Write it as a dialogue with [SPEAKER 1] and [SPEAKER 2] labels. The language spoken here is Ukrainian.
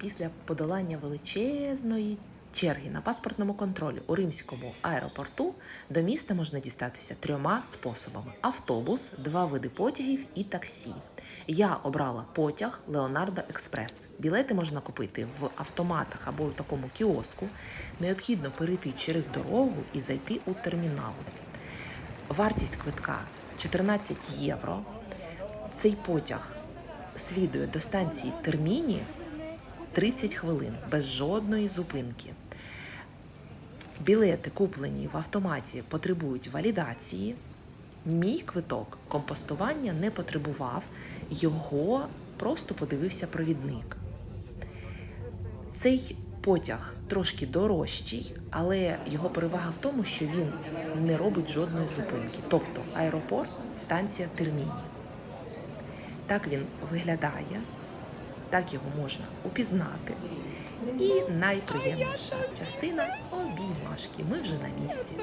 [SPEAKER 1] після подолання величезної черги на паспортному контролі у римському аеропорту до міста можна дістатися трьома способами: автобус, два види потягів і таксі. Я обрала потяг Леонардо Експрес. Білети можна купити в автоматах або у такому кіоску. Необхідно перейти через дорогу і зайти у термінал. Вартість квитка 14 євро. Цей потяг слідує до станції Терміні 30 хвилин без жодної зупинки. Білети, куплені в автоматі, потребують валідації. Мій квиток компостування не потребував, його просто подивився провідник. Цей потяг трошки дорожчий, але його перевага в тому, що він не робить жодної зупинки. Тобто аеропорт, станція Терміні. Так він виглядає, так його можна упізнати. І найприємніша частина обіймашки. Ми вже на місці.